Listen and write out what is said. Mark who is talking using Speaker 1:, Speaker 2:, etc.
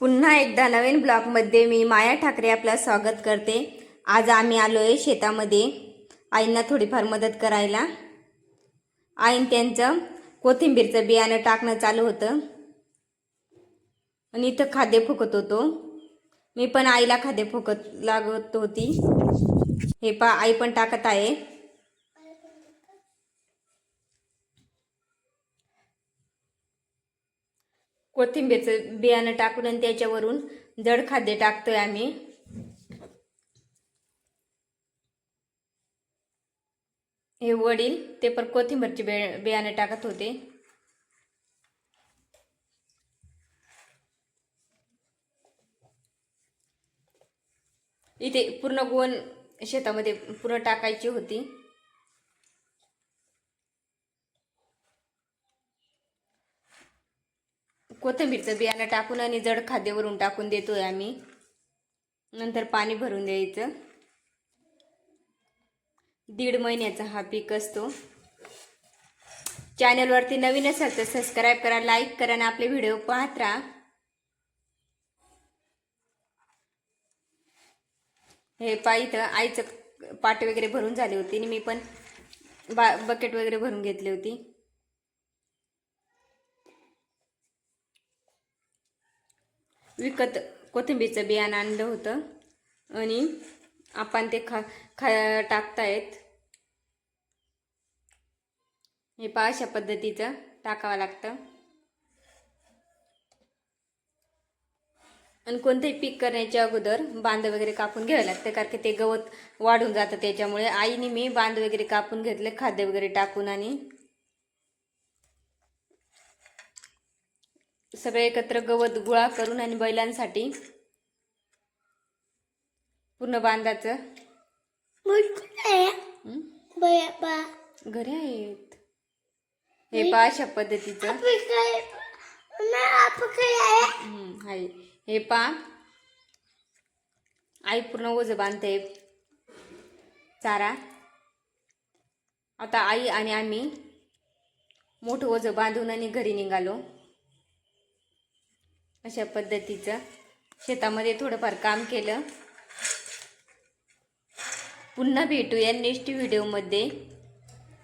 Speaker 1: पुन्हा एकदा नवीन ब्लॉगमध्ये मी माया ठाकरे आपलं स्वागत करते. आज आम्ही आलो आहे शेतामध्ये. आईंना थोडीफार मदत करायला. आईन त्यांचं कोथिंबीरचं बियाणं टाकणं चालू होतं. आणि इथं खाद्य फुकत होतो. मी पण आईला खाद्य फुकत लागत होती. हे पा आई पण टाकत आहे. कोथिंबीरचं बियाणं टाकून आणि त्याच्यावरून जड खाद्य टाकतोय आम्ही. हे वडील ते पण कोथिंबीरचे बे बियाणं टाकत होते. इथे पूर्ण गोण शेतामध्ये पूर्ण टाकायची होती. कोथिंबीरचं बियाणं टाकून आणि जड खाद्यावरून टाकून देतो आहे आम्ही. नंतर पाणी भरून द्यायचं. दीड महिन्याचा हा पीक असतो. चॅनलवरती नवीन असाल तर सबस्क्राईब करा लाईक करा आणि आपले व्हिडिओ पाहत राहा. हे पायी आईचं पाट वगैरे भरून झाली होती आणि मी पण बा बकेट वगैरे भरून घेतली होती. म्हणजे विकत कोथिंबीरचं बियाणं आणलं होतं. आणि आपण ते खा खा टाकतायत. हे पहा अशा पद्धतीचं टाकावं लागतं. आणि कोणतंही पीक करण्याच्या अगोदर बांध वगैरे कापून घ्यावं लागतं कारण की ते गवत वाढून जातं त्याच्यामुळे. आईने मी बांध वगैरे कापून घेतले खाद्य वगैरे टाकून आणि सगळे एकत्र गवत गोळा करून आणि बैलांसाठी पूर्ण बांधाचं हं? घरी आहेत. हे पहा अशा पद्धतीचं. हं, आहे. हे पहा. आई पूर्ण ओझं बांधते. चारा. आता आई आणि आम्ही मोठं ओझं बांधून आणि घरी निघालो. अशा पद्धतीचं शेतामध्ये थोडंफार काम केलं. पुन्हा भेटूया नेक्स्ट व्हिडिओमध्ये.